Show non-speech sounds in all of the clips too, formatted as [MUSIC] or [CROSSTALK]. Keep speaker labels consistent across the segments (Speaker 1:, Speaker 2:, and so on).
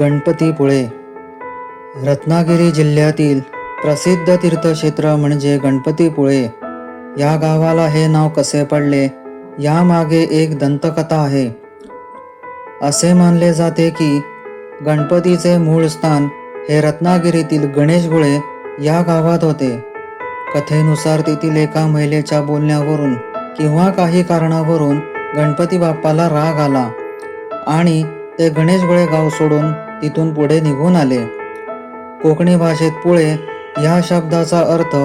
Speaker 1: गणपतीपुळे. रत्नागिरी जिल्ह्यातील प्रसिद्ध तीर्थक्षेत्र म्हणजे गणपतीपुळे. या गावाला हे नाव कसे पडले? यामागे एक दंतकथा आहे. असे मानले जाते की गणपतीचे मूळ स्थान हे रत्नागिरीतील गणेशगुळे या गावात होते. कथेनुसार तेथील एका महिलेच्या बोलण्यावरून किंवा काही कारणावरून गणपती बाप्पाला राग आला आणि ते गणेशगुळे गाव सोडून तिथून पुढे निघून आले. कोकणी भाषेत पुळे या शब्दाचा अर्थ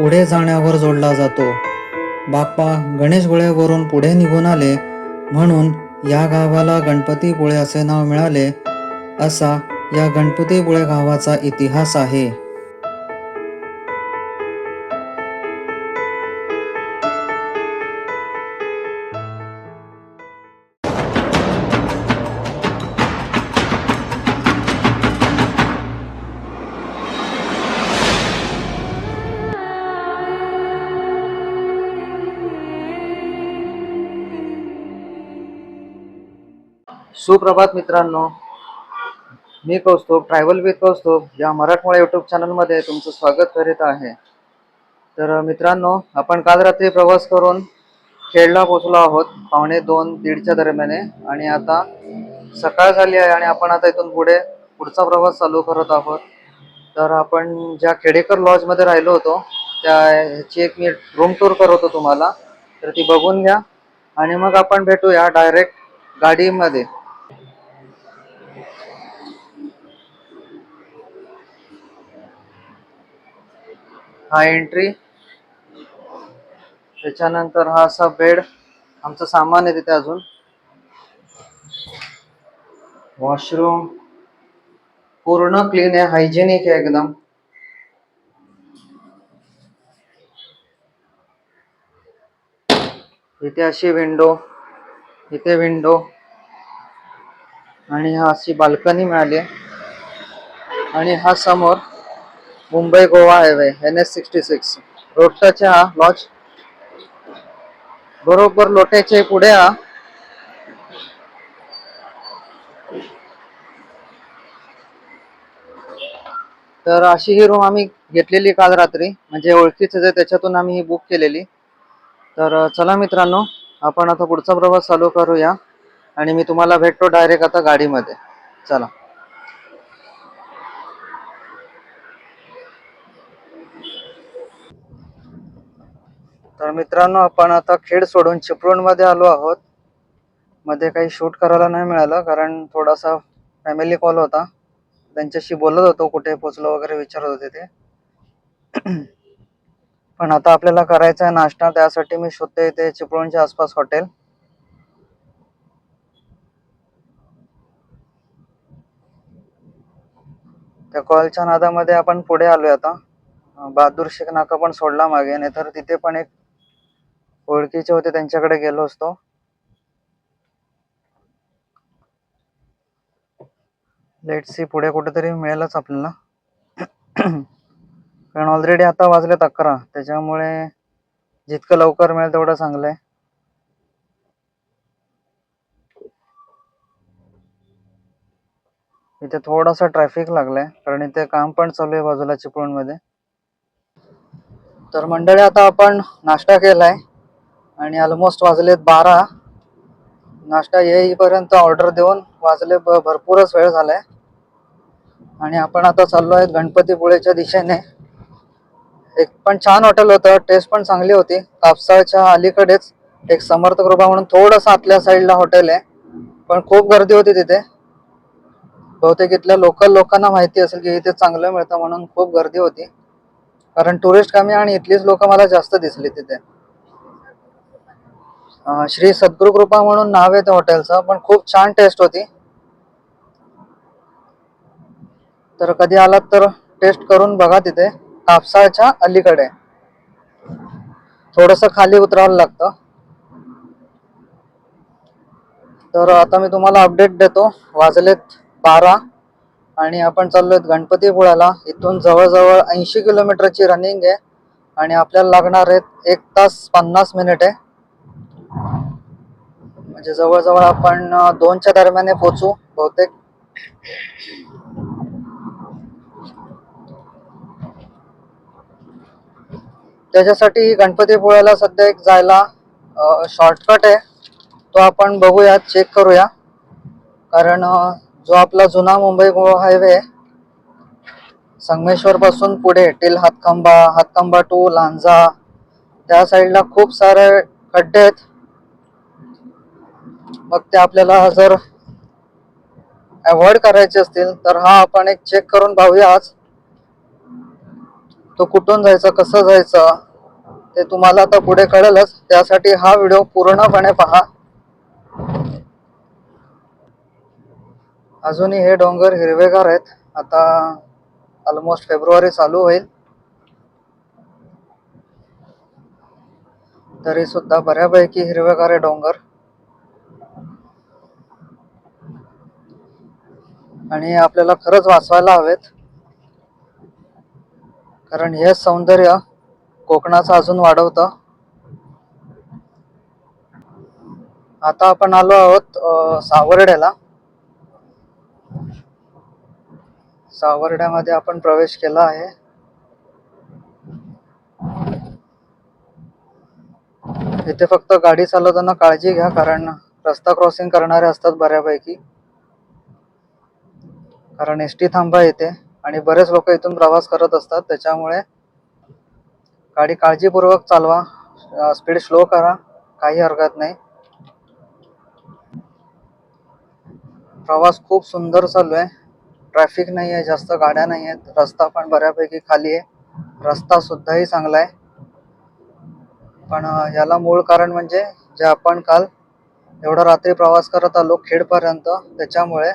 Speaker 1: पुढे जाण्यावर जोडला जातो. बाप्पा गणेशगुळेवरून पुढे निघून आले म्हणून या गावाला गणपतीपुळे असे नाव मिळाले असा या गणपतीपुळे गावाचा इतिहास आहे.
Speaker 2: सुप्रभात मित्रांनो. मी कौस्तुभ ट्रायव्हल विथ कौस्तुभ या मराठमोळ्या युट्यूब चॅनलमध्ये तुमचं स्वागत करीत आहे. तर मित्रांनो आपण काल रात्री प्रवास करून खेडला पोचलो आहोत पावणे दोन दीडच्या दरम्याने. आणि आता सकाळ झाली आहे आणि आपण आता इथून पुढे पुढचा प्रवास चालू करत आहोत. तर आपण ज्या खेडेकर लॉजमध्ये राहिलो होतो त्या ह्याची एक मी रूम टूर करतो तुम्हाला. तर ती बघून घ्या. आणि मग आपण भेटूया डायरेक्ट गाडीमध्ये. हा एंट्री त्याच्यानंतर हा असा बेड आमचं सामान आहे तिथे अजून. वॉशरूम पूर्ण क्लीन आहे हायजेनिक आहे एकदम. इथे अशी विंडो इथे विंडो आणि हा अशी बाल्कनी मिळाली. आणि हा समोर Mumbai Goa highway N S sixty six. रोडटाच्या हा लॉज. बरोबर लोट्याच्या पुढे हा. तर अशी ही रूम आम्ही घेतलेली काल रात्री. म्हणजे ओळखीच जे त्याच्यातून आम्ही ही बुक केलेली. तर चला मित्रांनो आपण आता पुढचा प्रवास चालू करूया. आणि मी तुम्हाला भेटतो डायरेक्ट आता गाडीमध्ये. चला. तर मित्रांनो आपण आता खेड सोडून चिपळूणमध्ये आलो आहोत. मध्ये काही शूट करायला नाही मिळालं कारण थोडासा फॅमिली कॉल होता. त्यांच्याशी बोलत होतो कुठे पोचलो वगैरे विचारत होते ते. [CLEARS THROAT] पण आता आपल्याला करायचा आहे नाश्ता त्यासाठी मी शोधते इथे चिपळूणच्या आसपास हॉटेल. त्या कॉलच्या नादामध्ये आपण पुढे आलोय आता. बहादूर शेख नाका पण सोडला मागे नाही तर तिथे पण एक ओळखीचे होते त्यांच्याकडे गेलो असतो. लेट सी पुढे कुठेतरी मिळेलच आपल्याला. कारण ऑलरेडी आता वाजलेत अकरा त्याच्यामुळे जितकं लवकर मिळेल तेवढं चांगलं आहे इथे थोडासा ट्रॅफिक लागलाय कारण इथे काम पण चालू आहे बाजूला चिपळूणमध्ये तर मंडळी आता आपण नाश्ता केलाय. आणि ऑलमोस्ट वाजलेत बारा. नाश्ता येईपर्यंत ऑर्डर देऊन वाजले ब- भरपूरच वेळ झालाय. आणि आपण आता चाललो आहे गणपतीपुळेच्या दिशेने. एक पण छान हॉटेल होतं टेस्ट पण चांगली होती. कापसाळच्या अलीकडेच एक समर्थ कृपा म्हणून थोडंसं आतल्या साईडला हॉटेल आहे. पण खूप गर्दी होती तिथे. बहुतेक इथल्या लोकल लोकांना माहिती असेल की इथे चांगलं मिळतं म्हणून खूप गर्दी होती. कारण टुरिस्ट कमी आणि इथलीच लोक मला जास्त दिसली तिथे. श्री सद्गुरु कृपा म्हणून नाव आहे त्या हॉटेलचं पण खूप छान टेस्ट होती. तर कधी आलात तर टेस्ट करून बघा तिथे कापसाळच्या अलीकडे. थोडस खाली उतरावं लागतं. तर आता मी तुम्हाला अपडेट देतो. वाजलेत बारा आणि आपण चाललोय गणपतीपुळ्याला इथून जवळजवळ ऐंशी किलोमीटरची रनिंग आहे आणि आपल्याला लागणार आहेत एक तास पन्नास मिनिट आहे. म्हणजे जवळजवळ आपण दोनच्या दरम्याने पोचू बहुतेक. त्याच्यासाठी गणपतीपुळ्याला सध्या एक जायला शॉर्टकट आहे. तो आपण बघूया चेक करूया. कारण जो आपला जुना मुंबई गोवा हायवे आहे संगमेश्वर पासून पुढे टिल हातखंबा हातखंबा टू लांजा त्या साईडला खूप सारे खड्डे आहेत. मग ते आपल्याला जर अवॉइड करायचे असतील तर हा आपण एक चेक करून पाहूया आज. तो कुठून जायचं कसं जायचं ते तुम्हाला आता पुढे कळेलच. त्यासाठी हा व्हिडिओ पूर्णपणे पहा. अजूनही हे डोंगर हिरवेगार आहेत. आता ऑलमोस्ट फेब्रुवारी चालू होईल. तरी सुद्धा बऱ्यापैकी हिरवेगार आहे डोंगर. आणि आपल्याला खरंच वाचवायला हवेत. कारण हे सौंदर्य कोकणाचं अजून वाढवतं. आता आपण आलो आहोत सावर्ड्याला सावर्ड्यामध्ये आपण प्रवेश केला आहे. इथे फक्त गाडी चालवताना काळजी घ्या कारण रस्ता क्रॉसिंग करणारे असतात बऱ्यापैकी. कारण एस टी थांबा येते आणि बरेच लोक इथून प्रवास करत असतात. त्याच्यामुळे गाडी काळजीपूर्वक चालवा. स्पीड स्लो करा. काही हरकत नाही. प्रवास खूप सुंदर चालू आहे. ट्रॅफिक नाही आहे जास्त गाड्या नाही आहेत. रस्ता पण बऱ्यापैकी खाली आहे. रस्ता सुद्धाही चांगला आहे. पण याला मूळ कारण म्हणजे जे आपण काल एवढा रात्री प्रवास करत आलो खेडपर्यंत त्याच्यामुळे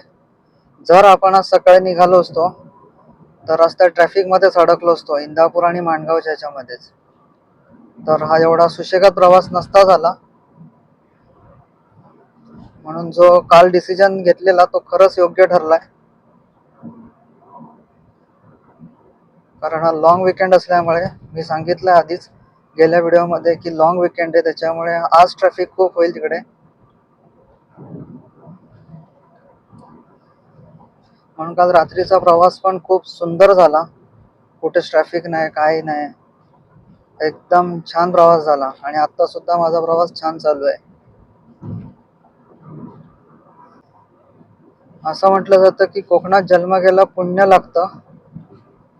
Speaker 2: जर आपण आज सकाळी निघालो असतो तर रस्त्यात ट्रॅफिकमध्येच अडकलो असतो इंदापूर आणि माणगावच्या ह्याच्यामध्येच. तर हा एवढा सुशेगात प्रवास नसता झाला. म्हणून जो काल डिसिजन घेतलेला तो खरंच योग्य ठरलाय. कारण हा लॉंग विकेंड असल्यामुळे मी सांगितलं आधीच गेल्या व्हिडिओमध्ये की लॉंग विकेंड आहे त्याच्यामुळे आज ट्रॅफिक खूप होईल तिकडे. म्हणून काल रात्रीचा प्रवास पण खूप सुंदर झाला. कुठेच ट्रॅफिक नाही काही नाही. एकदम छान प्रवास झाला आणि आता सुद्धा माझा प्रवास छान चालू आहे. असं म्हटलं जातं की कोकणात जन्म गेला पुण्य लागतं.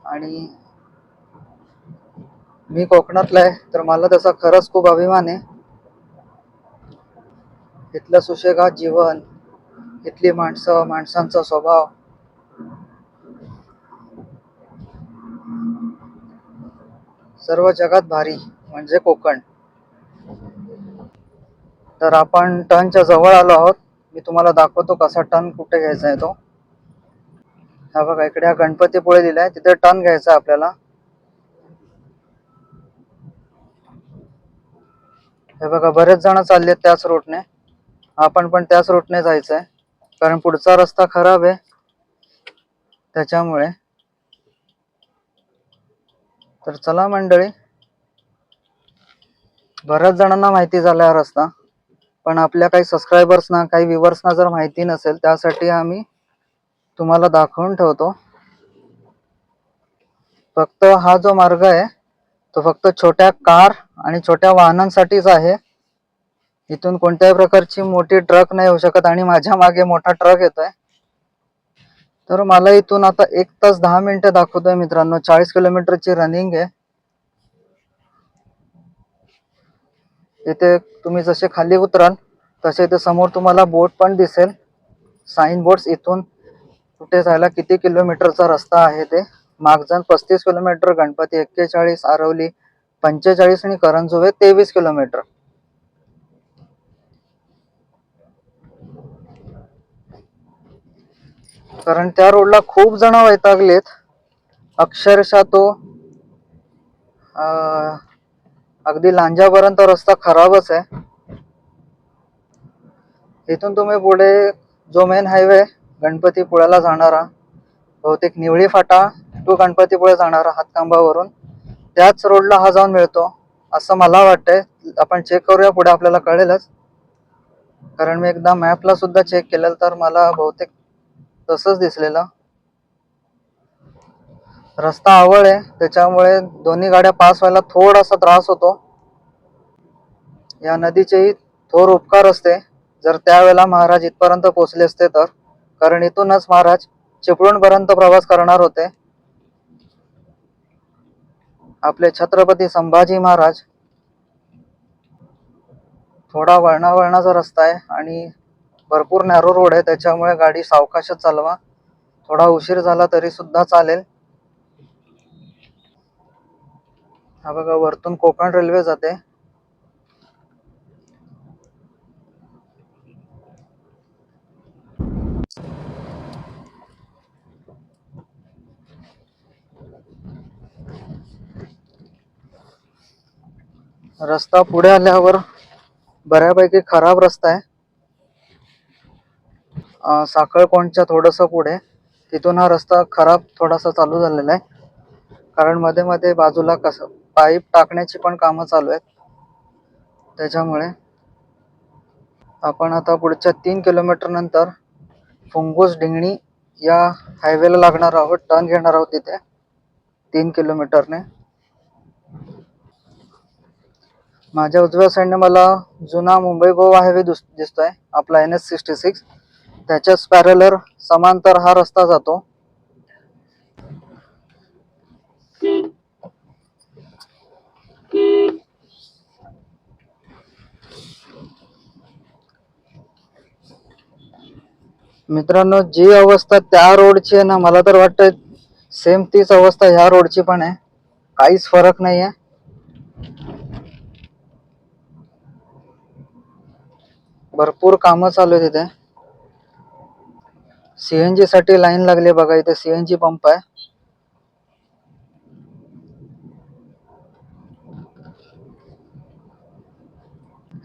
Speaker 2: आणि मी कोकणातला आहे तर मला त्याचा खरंच खूप अभिमान आहे. इथलं सुशेगात जीवन इथली माणसं माणसांचा स्वभाव सर्व जगात भारी म्हणजे कोकण. तर आपण टनच्या जवळ आलो आहोत. मी तुम्हाला दाखवतो कसा टन कुठे घ्यायचा आहे तो. हा बघा इकडे हा गणपतीपुळे दिलाय. तिथे टन घ्यायचा आहे आपल्याला. हे बघा बरेच जण चाललेत त्याच रूटने आपण पण त्याच रूटने जायचंय. कारण पुढचा रस्ता खराब आहे. त्याच्यामुळे तर चला मंडळी. बऱ्याच जणांना माहिती झाला हा रस्ता. पण आपल्या काही सबस्क्रायबर्सना काही व्ह्युअर्सना जर माहिती नसेल त्यासाठी आम्ही तुम्हाला दाखवून ठेवतो. फक्त हा जो मार्ग आहे तो फक्त छोट्या कार आणि छोट्या वाहनांसाठीच आहे. इथून कोणत्याही प्रकारची मोठी ट्रक नाही येऊ शकत आणि माझ्या मागे मोठा ट्रक येतोय. तर मला इथून आता एक तास दहा मिनिटं दाखवतोय मित्रांनो. चाळीस किलोमीटरची रनिंग आहे. इथे तुम्ही जसे खाली उतराल तसे इथे समोर तुम्हाला बोट पण दिसेल. साईन बोर्ड इथून कुठे जायला किती किलोमीटरचा रस्ता आहे ते. मागजन पस्तीस किलोमीटर गणपती एक्केचाळीस आरवली पंचेचाळीस आणि करंजुवे तेवीस किलोमीटर. कारण त्या रोडला खूप जण वैतागलेत. अक्षरशः तो अगदी लांजापर्यंत रस्ता खराबच आहे. इथून तुम्ही पुढे जो मेन हायवे गणपतीपुळ्याला जाणारा बहुतेक निवळी फाटा टू गणपतीपुळे जाणारा हातकांबावरून त्याच रोडला हा जाऊन मिळतो असं मला वाटतंय. आपण चेक करूया पुढे आपल्याला कळेलच. कारण मी एकदा मॅपला सुद्धा चेक केलेलं तर मला बहुतेक तसंच दिसलेलं. रस्ता आवळ आहे त्याच्यामुळे दोन्ही गाड्या पास व्हायला थोडासा त्रास होतो. या नदीचेही थोर उपकार असते. जर त्यावेळेला महाराज इथपर्यंत पोहोचले असते तर. कारण इथूनच महाराज चिपळूणपर्यंत प्रवास करणार होते. आपले छत्रपती संभाजी महाराज. थोडा वळणावळणाचा रस्ता आहे आणि भरपूर नॅरो रोड आहे त्याच्यामुळे गाडी सावकाशच चालवा. थोडा उशीर झाला तरी सुद्धा चालेल. हा बघा वरतून कोकण रेल्वे जाते. रस्ता पुढे आल्यावर बऱ्यापैकी खराब रस्ता आहे. साखळकोंडच्या थोडंसं पुढे. तिथून हा रस्ता खराब थोडासा चालू झालेला आहे. कारण मध्ये मध्ये बाजूला कसं पाईप टाकण्याची पण कामं चालू आहेत. त्याच्यामुळे आपण आता पुढच्या तीन किलोमीटर नंतर फुंगूस डिंगणी या हायवेला लागणार आहोत टर्न घेणार आहोत तिथे. तीन किलोमीटरने. माझ्या उजव्या साईडने मला जुना मुंबई गोवा हायवे दिस दिसतोय. आपला एन एस सिक्स्टी सिक्स त्याच्याच पॅरलर समांतर हा रस्ता जातो. मित्रांनो जी अवस्था त्या रोडची आहे ना मला तर वाटतं सेम तीच अवस्था ह्या रोडची पण आहे. काहीच फरक नाही आहे भरपूर कामं चालू आहे तिथे सीएनजी साठी लाईन लागली बघा इथे सीएनजी पंप आहे.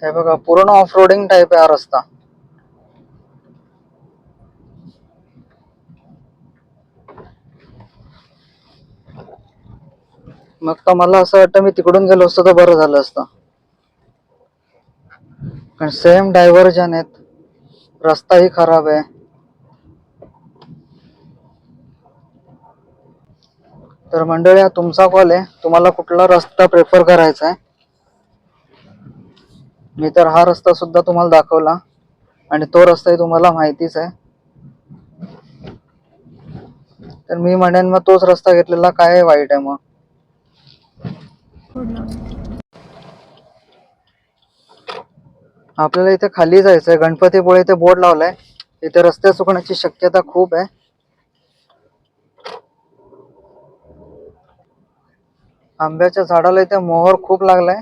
Speaker 2: हे बघा पूर्ण ऑफ रोडिंग टाईप आहे हा रस्ता. मग तर मला असं वाटतं मी तिकडून गेलो असतो तर बरं झालं असतं. कारण सेम डायव्हर्जन आहेत. रस्ताही खराब आहे. तर मंडळी हा तुमचा कॉल आहे. तुम्हाला कुठला रस्ता प्रेफर करायचा आहे? मी तर हा रस्ता सुद्धा तुम्हाला दाखवला आणि तो रस्ताही तुम्हाला माहितीच आहे. तर मी म्हणेन मग तोच रस्ता घेतलेला काय वाईट आहे मग. आपल्याला इथे खाली जायचंय. गणपतीपुळे इथे बोर्ड लावलाय. इथे रस्ते चुकण्याची शक्यता खूप आहे. आंब्याच्या झाडाला इथे मोहर खूप लागलाय.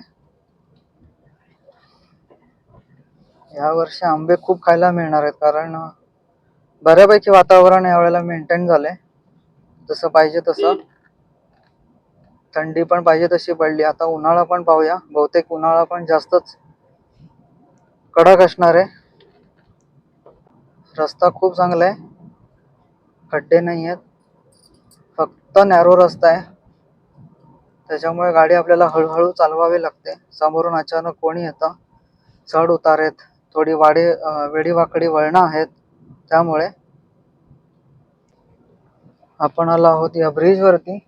Speaker 2: या वर्षी आंबे खूप खायला मिळणार आहेत कारण बऱ्यापैकी वातावरण यावेळेला मेंटेन झालंय. जसं पाहिजे तसं. थंडी पण पाहिजे तशी पडली. आता उन्हाळा पण पाहूया. बहुतेक उन्हाळा पण जास्तच कडक असणार आहे. रस्ता खूप चांगला आहे. खड्डे नाही आहेत फक्त नॅरो रस्ता आहे. त्याच्यामुळे गाडी आपल्याला हळूहळू चालवावी लागते. समोरून अचानक कोणी येतं? चढ उतार आहेत थोडी वाडी वेडीवाकडी वळणं आहेत. त्यामुळे आपण आलो आहोत या ब्रिजवरती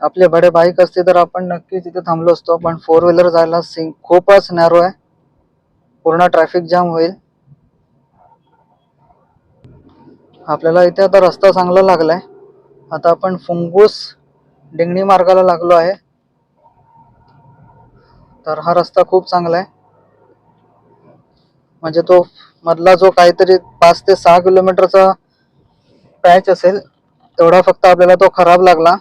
Speaker 2: आपले बडे बाईक असते तर आपण नक्की तिथे थांबलो असतो. पण फोर व्हीलर जायला सिंग खूपच नॅरो आहे. पूर्ण ट्रॅफिक जाम होईल. आपल्याला इथे आता रस्ता चांगला लागलाय. आता आपण फुंगूस डिंगणी मार्गाला लागलो आहे. तर हा रस्ता खूप चांगला आहे. म्हणजे तो मधला जो काहीतरी पाच ते सहा किलोमीटरचा पॅच असेल तेवढा फक्त आपल्याला तो खराब लागला.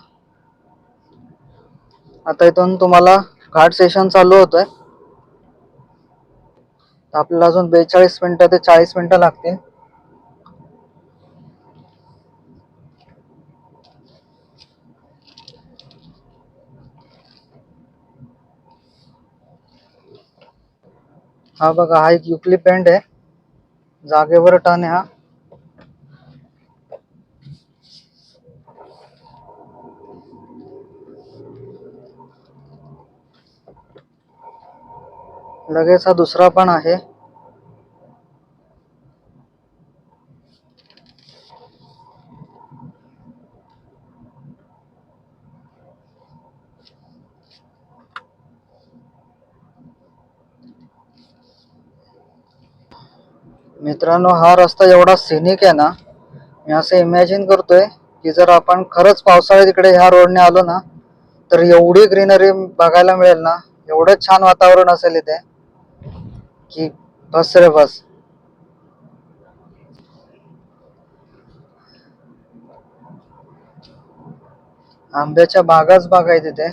Speaker 2: आता इथून तुम्हाला घाट सेशन चालू होतोय. आपल्याला अजून बेचाळीस मिनिटं ते चाळीस मिनिटं लागतील. हा बघा हा एक युक्ली पेंट आहे. जागेवर टन आहे हा. लगेच हा दुसरा पण आहे. मित्रांनो हा रस्ता एवढा सिनिक आहे ना मी असं इमॅजिन करतोय की जर आपण खरंच पावसाळ्यात इकडे ह्या रोडने आलो ना तर एवढी ग्रीनरी बघायला मिळेल ना एवढं छान वातावरण असेल इथे की बस रे बस. आंब्याच्या बागाच बागा आहे तिथे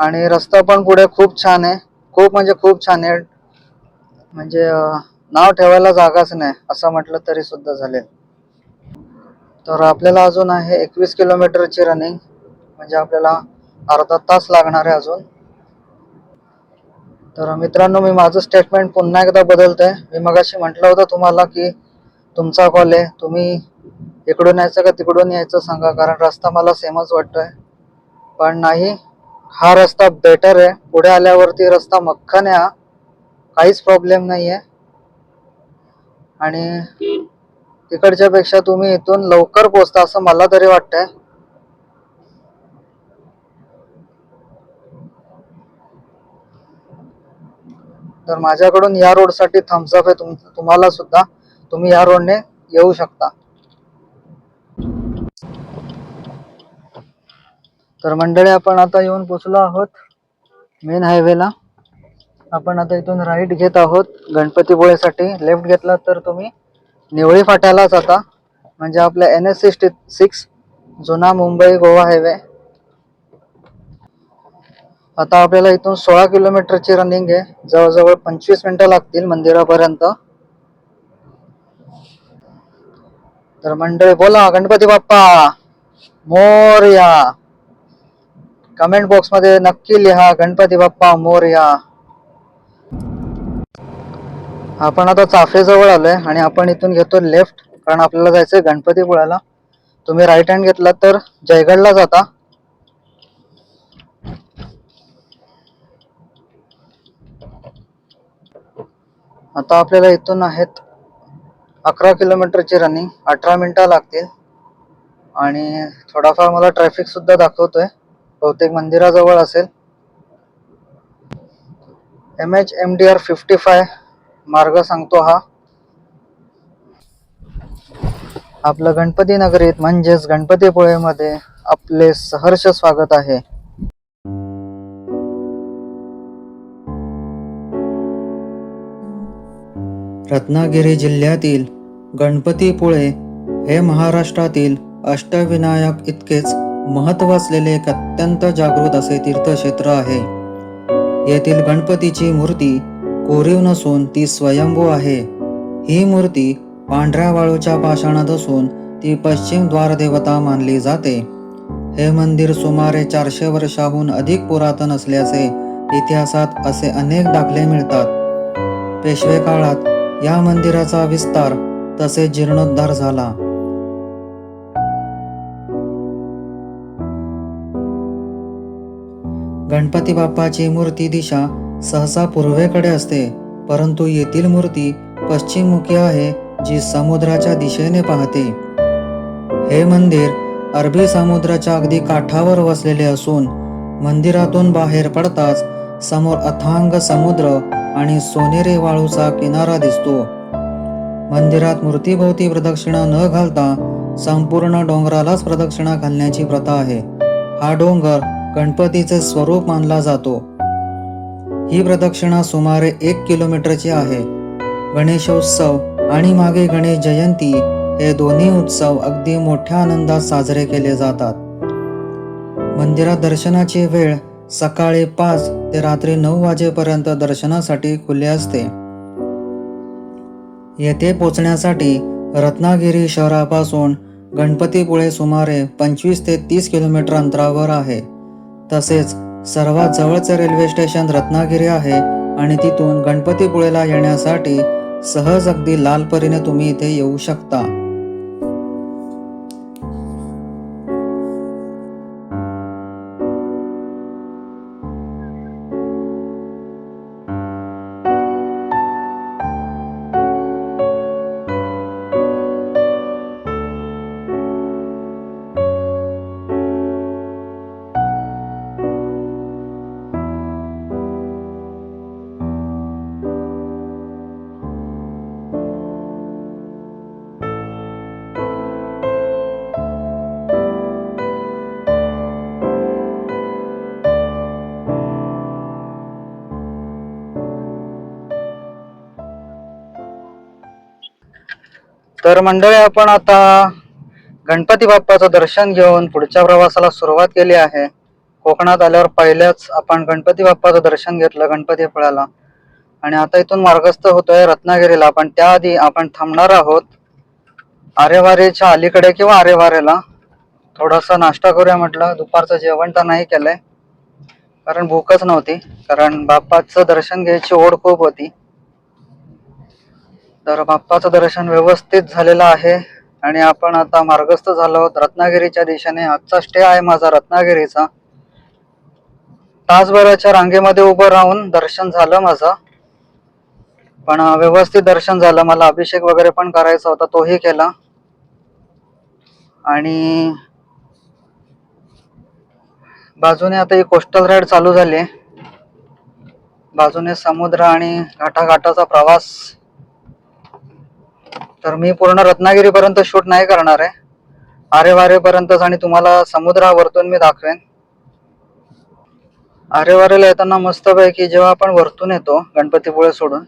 Speaker 2: आणि रस्ता पण पुढे खूप छान आहे. खूप म्हणजे खूप छान आहे. म्हणजे नाव ठेवायला जागाच नाही असं म्हटलं तरी सुद्धा झाले तर आपल्याला अजून आहे एकवीस किलोमीटरची रनिंग म्हणजे आपल्याला अर्धा तास लागणार आहे अजून. तर मित्रांनो मी माझं स्टेटमेंट पुन्हा एकदा बदलतोय. मी मगाशी म्हटलं होतं तुम्हाला की तुमचा कॉल आहे. तुम्ही इकडून यायचं का तिकडून यायचं सांगा कारण रस्ता मला सेमच वाटतोय. पण नाही हा रस्ता बेटर आहे. पुढे आल्यावरती रस्ता मक्खन आहे हा. काहीच प्रॉब्लेम नाही आहे आणि तिकडच्या पेक्षा तुम्ही इथून लवकर पोहोचता असं मला तरी वाटतंय. तर माझ्याकडून या रोडसाठी थम्सअप आहे तुम तुम्हाला सुद्धा. तुम्ही या रोडने येऊ शकता. तर मंडळी आपण आता येऊन पोचलो आहोत मेन हायवेला आपण आता इथून राईट घेत आहोत गणपतीपुळेसाठी लेफ्ट घेतला तर तुम्ही निवळी फाट्यालाच आता. म्हणजे आपल्या एन एस सिक्स्टी सिक्स जुना मुंबई गोवा हायवे आता आपल्याला इथून सोळा किलोमीटरची रनिंग आहे. जवळजवळ पंचवीस मिनिटं लागतील मंदिरापर्यंत. तर मंडळी बोला गणपती बाप्पा मोरया. कमेंट बॉक्समध्ये नक्की लिहा गणपती बाप्पा मोर्या आपण आता चाफेजवळ आलोय आणि आपण इथून घेतो लेफ्ट कारण आपल्याला जायचंय गणपतीपुळ्याला. तुम्ही राईट हँड घेतला तर जयगडला जाता. आता आपल्याला इथून आहेत अकरा किलोमीटरची रनिंग अठरा मिनिटं लागतील. आणि थोडाफार मला ट्रॅफिक सुद्धा दाखवतोय. बहुतेक मंदिराजवळ असेल. M H M D R fifty five मार्ग सांगतो हा. आपलं गणपती नगरीत म्हणजेच गणपतीपुळेमध्ये आपले सहर्ष स्वागत आहे.
Speaker 1: रत्नागिरी जिल्ह्यातील गणपतीपुळे हे महाराष्ट्रातील अष्टविनायक इतकेच महत्त्व असलेले एक अत्यंत जागृत असे तीर्थक्षेत्र आहे. येथील गणपतीची मूर्ती कोरीव नसून ती स्वयंभू आहे. ही मूर्ती पांढऱ्या वाळूच्या पाषाणात असून ती पश्चिम द्वारदेवता मानली जाते. हे मंदिर सुमारे चारशे वर्षाहून अधिक पुरातन असल्याचे इतिहासात असे अनेक दाखले मिळतात. पेशवे काळात या मंदिराचा विस्तार तसेच जीर्णोद्धार झाला. गणपती बाप्पाची मूर्ती दिशा सहसा पूर्वेकडे असते परंतु येथील मूर्ती पश्चिममुखी आहे जी समुद्राच्या दिशेने पाहते. हे मंदिर अरबी समुद्राच्या अगदी काठावर वसलेले असून मंदिरातून बाहेर पडताच समोर अथांग समुद्र आणि सोनेरी वाळूचा किनारा दिसतो. मंदिरात मूर्तीभोवती प्रदक्षिणा न घालता संपूर्ण डोंगरालाच प्रदक्षिणा घालण्याची प्रथा आहे. हा डोंगर गणपतीचे स्वरूप मानला जातो. ही प्रदक्षिणा सुमारे एक किलोमीटरची आहे. गणेशोत्सव आणि मागे गणेश जयंती हे दोन्ही उत्सव अगदी मोठ्या आनंदात साजरे केले जातात. मंदिरात दर्शनाची वेळ सकाळी पाच ते रात्री नऊ वाजेपर्यंत दर्शनासाठी खुले असते. येथे पोचण्यासाठी रत्नागिरी शहरापासून गणपतीपुळे सुमारे पंचवीस ते तीस किलोमीटर अंतरावर आहे. तसेच सर्वात जवळचे रेल्वे स्टेशन रत्नागिरी आहे आणि तिथून गणपतीपुळेला येण्यासाठी सहज अगदी लाल परीने तुम्ही इथे येऊ शकता.
Speaker 2: तर मंडळी आपण आता गणपती बाप्पाचं दर्शन घेऊन पुढच्या प्रवासाला सुरुवात केली आहे. कोकणात आल्यावर पहिल्याच आपण गणपती बाप्पाचं दर्शन घेतलं गणपती फळाला आणि आता इथून मार्गस्थ होतोय रत्नागिरीला. पण त्याआधी आपण थांबणार आहोत आरेवारेच्या अलीकडे किंवा आरेवारेला. थोडासा नाश्ता करूया म्हटलं. दुपारचं जेवण तर नाही केलंय. कारण भूकच नव्हती. कारण बाप्पाचं दर्शन घ्यायची ओढ खूप होती. तर बाप्पाचं दर्शन व्यवस्थित झालेलं आहे. आणि आपण आता मार्गस्थ झालो आहोत रत्नागिरीच्या दिशेने. आजचा स्टे आहे माझा रत्नागिरीचा. तासभराच्या रांगेमध्ये उभं राहून दर्शन झालं माझं. पण व्यवस्थित दर्शन झालं. मला अभिषेक वगैरे पण करायचा होता तोही केला. आणि बाजूने आता ही कोस्टल राईड चालू झाली बाजूने समुद्र आणि घाटाघाटाचा प्रवास तर मी पूर्ण रत्नागिरीपर्यंत शूट नाही करणार आहे. आरेवारेपर्यंतच आणि तुम्हाला समुद्रावरतून मी दाखवेन. आरेवारेला येताना मस्तपैकी जेव्हा आपण वरतून येतो गणपतीपुळे सोडून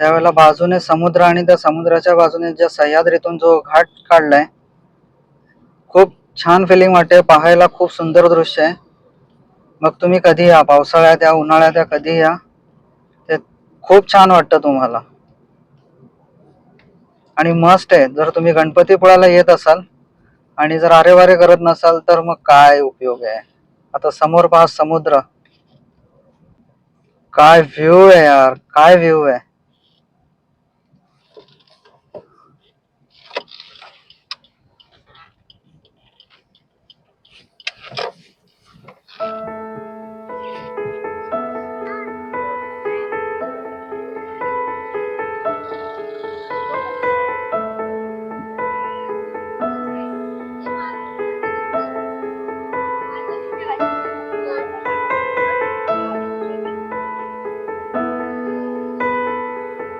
Speaker 2: त्यावेळेला बाजूने समुद्र आणि त्या समुद्राच्या बाजूने ज्या सह्याद्रीतून जो घाट काढलाय खूप छान फिलिंग वाटते पाहायला खूप सुंदर दृश्य आहे. मग तुम्ही कधी या पावसाळ्यात या उन्हाळ्यात या कधी या ते खूप छान वाटतं तुम्हाला. आणि मस्त आहे. जर तुम्ही गणपतीपुळाला येत असाल आणि जर आरेवारे करत नसाल तर मग काय उपयोग आहे? आता समोर पहा समुद्र. काय व्ह्यू आहे यार. काय व्ह्यू आहे?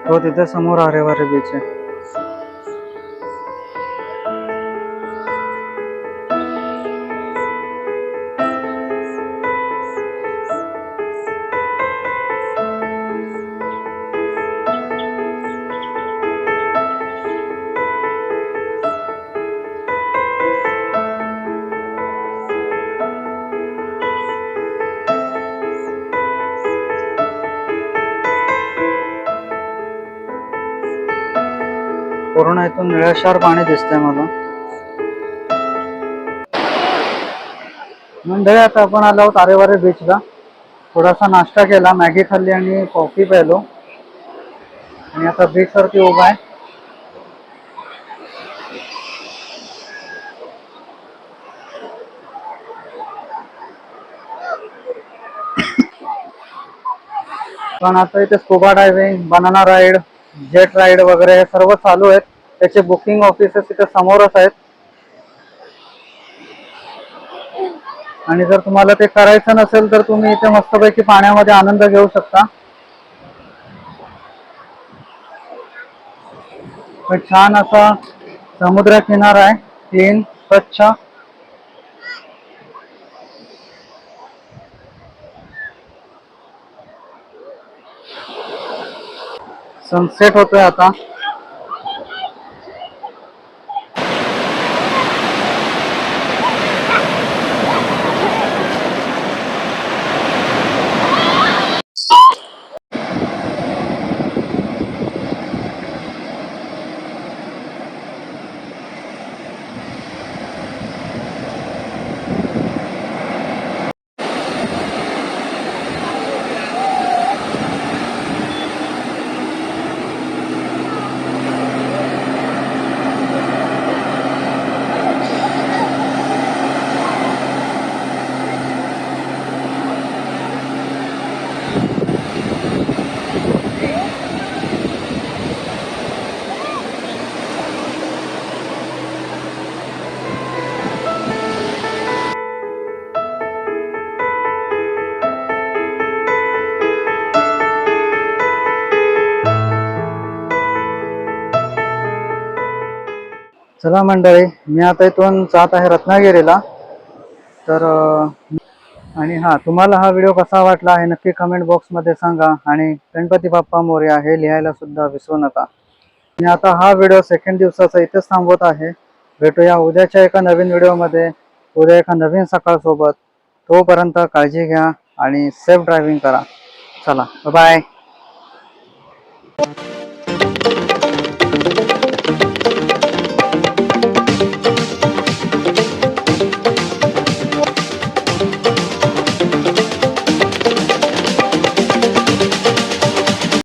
Speaker 2: हो तिथं समोर आरेवारे बीच आहे. पूर्ण निळाशार पाणी दिसतंय मला. मंडळी आता आपण आलो आहोत आरेवारे बीचला थोडासा नाश्ता केला मॅगी खाल्ली आणि कॉफी प्यायलो. आणि आता बीच वरती उभा आहे. पण आता इथे scuba diving banana ride jet ride वगैरे हे सर्व चालू आहेत. त्याचे बुकिंग ऑफिसेस इथे समोरच आहेत. आणि जर तुम्हाला ते करायचं नसेल तर तुम्ही इथे मस्तपैकी पाण्यामध्ये आनंद घेऊ शकता. पण छान असा समुद्र किनारा आहे. क्लीन स्वच्छ. सनसेट होतोय आता. चला मंडळी मी आता इथून जात आहे रत्नागिरीला. तर आणि हां तुम्हाला हा व्हिडिओ कसा वाटला आहे नक्की कमेंट बॉक्समध्ये सांगा. आणि गणपती बाप्पा मोर्या हे लिहायला सुद्धा विसरू नका. मी आता हा व्हिडिओ सेकंड दिवसाचा इथेच थांबवत आहे. भेटूया उद्याच्या एका नवीन व्हिडिओमध्ये उद्या एका नवीन सकाळसोबत तोपर्यंत काळजी घ्या आणि सेफ ड्रायव्हिंग करा. चला बाय